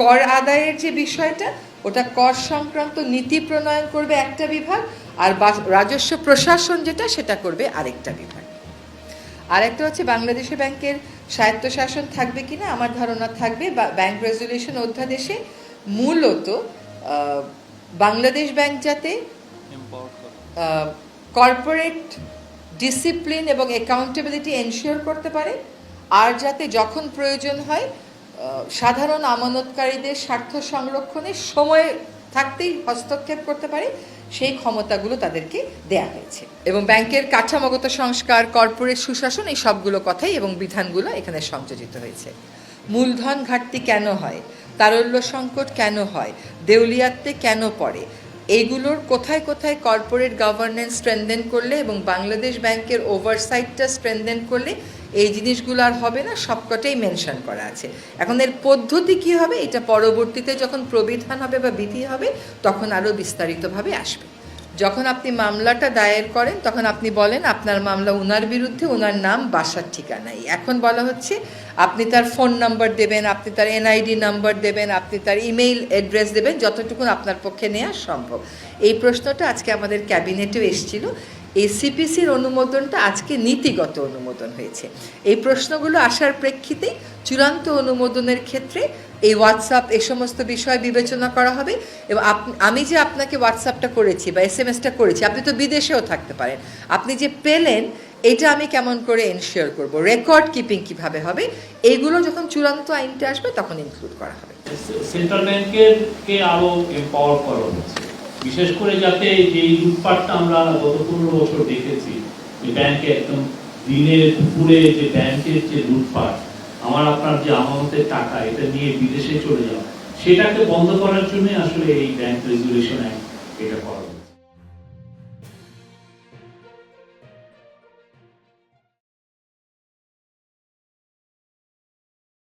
কর আদায়ের যে বিষয়টা ওটা কর সংক্রান্ত নীতি প্রণয়ন করবে একটা বিভাগ আর রাজস্ব প্রশাসন যেটা সেটা করবে আরেকটা বিভাগ। আরেকটা হচ্ছে বাংলাদেশে ব্যাংকের স্বায়ত্তশাসন থাকবে কি না আমার ধারণা থাকবে বা ব্যাংক রেজুলেশন অধ্যাদেশে মূলত বাংলাদেশ ব্যাংক যাতে কর্পোরেট ডিসিপ্লিন এবং অ্যাকাউন্টেবিলিটি এনশিওর করতে পারে আর যাতে যখন প্রয়োজন হয় সাধারণ আমানতকারীদের স্বার্থ সংরক্ষণে সময় থাকতেই হস্তক্ষেপ করতে পারে, সেই ক্ষমতাগুলো তাদেরকে দেয়া হয়েছে। এবং ব্যাংকের কাঠামোগত সংস্কার, কর্পোরেট সুশাসন, এই সবগুলো কথাই এবং বিধানগুলো এখানে সংযোজিত হয়েছে। মূলধন ঘাটতি কেন হয়? তারল্য সংকট কেন হয়? দেউলিয়াত্বে কেন পড়ে? এইগুলোর কোথায় কোথায় কর্পোরেট গভর্নেন্স স্ট্রেনদেন করলে এবং বাংলাদেশ ব্যাংকের ওভারসাইটটা স্ট্রেনদেন করলে এই জিনিসগুলো আর হবে না? সবকটাই মেনশন করা আছে। এখন এর পদ্ধতি কী হবে? এটা পরবর্তীতে যখন প্রবিধান হবে বা বিধি হবে, তখন আরও বিস্তারিতভাবে আসবে। যখন আপনি মামলাটা দায়ের করেন, তখন আপনি বলেন, আপনার মামলা ওনার বিরুদ্ধে ওনার নাম বাসার ঠিকানাই এখন বলা হচ্ছে, আপনি তার ফোন নাম্বার দেবেন, আপনি তার এনআইডি নাম্বার দেবেন, আপনি তার ইমেইল অ্যাড্রেস দেবেন যতটুকু আপনার পক্ষে নেওয়া সম্ভব। এই প্রশ্নটা আজকে আমাদের ক্যাবিনেটেও এসেছিল। এই সিপিসির অনুমোদনটা আজকে নীতিগত অনুমোদন হয়েছে। এই প্রশ্নগুলো আসার প্রেক্ষিতে চূড়ান্ত অনুমোদনের ক্ষেত্রে এই হোয়াটসঅ্যাপ এই সমস্ত বিষয় বিবেচনা করা হবে এবং আমি যে আপনাকে হোয়াটসঅ্যাপটা করেছি বা এস এম এসটা করেছি, আপনি তো বিদেশেও থাকতে পারেন। আপনি যে পেলেন, এটা আমি কেমন করে এনশিওর করব? রেকর্ড কিপিং কীভাবে হবে? এগুলো যখন চূড়ান্ত আইনটা আসবে, তখন ইনক্লুড করা হবে। সেন্ট্রাল ব্যাংকের কে আরও এম্পাওয়ার করা হচ্ছে বিশেষ করে যাতে যে লুটপাটটা আমরা গত পনেরো বছর দেখেছি, যে ব্যাংকে একদম দিনের দুপুরে যে ব্যাংকের যে লুটপাট, আমার আপনার যে আমানতের টাকা, এটা নিয়ে বিদেশে চলে যাওয়া, সেটাকে বন্ধ করার জন্য আসলে এই ব্যাংক রেজুলেশন অ্যাক্ট এটা করা